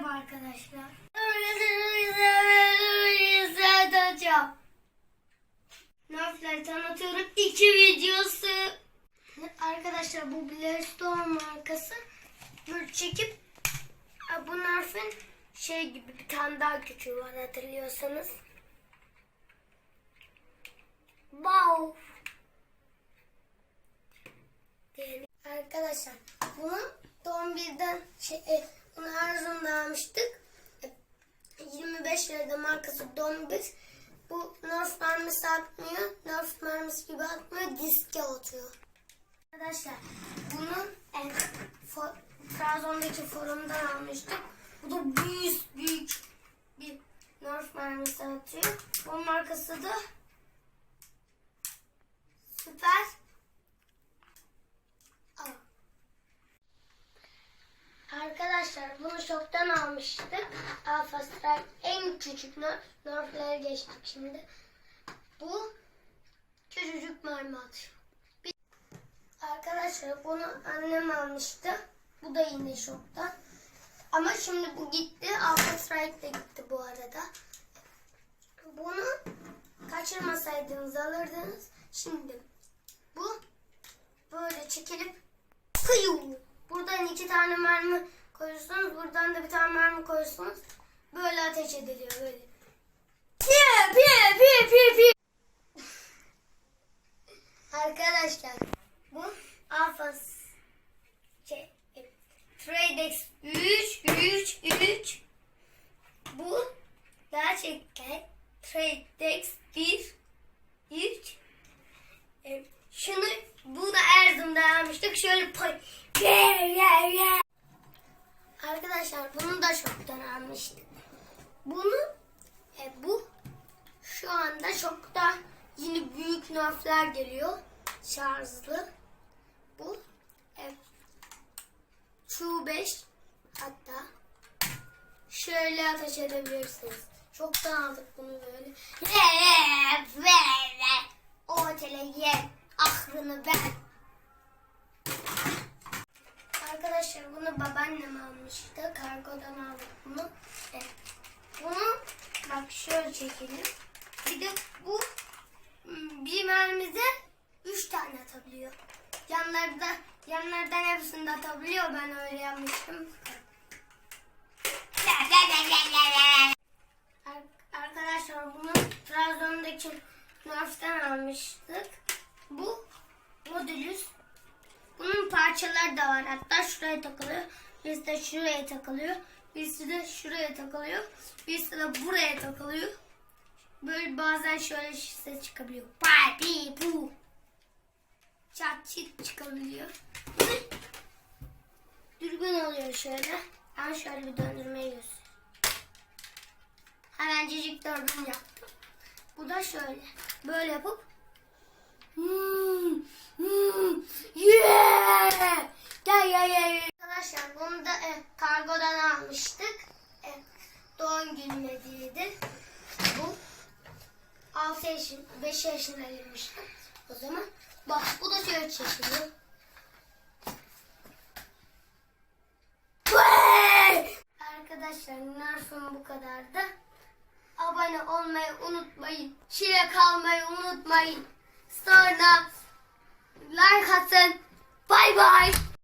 Merhaba arkadaşlar. Hocam. Nerf'leri tanıtıyorum. İki videosu. Arkadaşlar bu Blackstone markası. Böyle çekip e, bu Nerf'in şey gibi bir tane daha küçüğü var hatırlıyorsanız. Wow. Yani arkadaşlar bunu Don 1'den şey, bunu Erzurum'da almıştık. E, 25 lirada markası 1. Bu Nerf mermisi atmıyor. Nerf mermisi gibi atmıyor. Diske atıyor. Arkadaşlar bunu e, fo, Trabzon'daki forumdan almıştık. Bu da büyük büyük bir Nerf mermisi atıyor. Bu markası da Süper Arkadaşlar bunu şoktan almıştık. Alpha Strike en küçük nerf. Nerf'lere geçtik şimdi. Bu küçücük mermi atıyor. Arkadaşlar bunu annem almıştı. Bu da yine şoktan. Ama şimdi bu gitti. Alpha Strike de gitti bu arada. Bunu kaçırmasaydınız alırdınız. Şimdi bu böyle çekilip kıyım. Buradan iki tane mermi koyuyorsunuz. Buradan da bir tane mermi koyuyorsunuz. Böyle ateş ediliyor böyle. Piye piye piye piye piye. Arkadaşlar bu Alphas şey, Tradex 3 3 3 bu gerçekten Tradex 1 3 e, şunu bu da Erzurum'da almıştık. Şöyle pay. Yeah, yeah, yeah. Arkadaşlar bunu da şoktan almıştık. Bunu e, bu şu anda şokta yine büyük nerfler geliyor. Şarjlı. Bu e, Q5 hatta şöyle ateş edebilirsiniz. Çoktan aldık bunu böyle. O otele ye. Aklını ver. Arkadaşlar bunu babaannem almıştı. Kargodan aldık bunu. Evet. Bunu bak şöyle çekelim. Bir de bu m, bir mermize üç tane atabiliyor. Yanlarda yanlardan hepsini de atabiliyor. Ben öyle yapmıştım. Ar- Arkadaşlar bunu Trabzon'daki Nerf'ten almıştık. Bu Modulus. Bunun parçaları da var. Hatta şuraya takılıyor. Birisi de şuraya takılıyor. Birisi de şuraya takılıyor. Birisi de buraya takılıyor. Böyle bazen şöyle ses çıkabiliyor. Pi pu. Çat çit çıkabiliyor. Dürbün oluyor şöyle. Ben şöyle bir döndürmeyi göstereyim. Hemencecik dürbün yaptım. Bu da şöyle. Böyle yapıp Hmm, hmm, yeah! Gel gel gel. Arkadaşlar bunu da e, kargodan almıştık. E, doğum günüm hediyeydi. Bu 6 yaşın, 5 yaşına girmiştim. O zaman bak bu da şöyle çeşitli. Arkadaşlar Nerf'im bu kadardı. Abone olmayı unutmayın. Çile kalmayı unutmayın. Sonra like atın. Bay bay.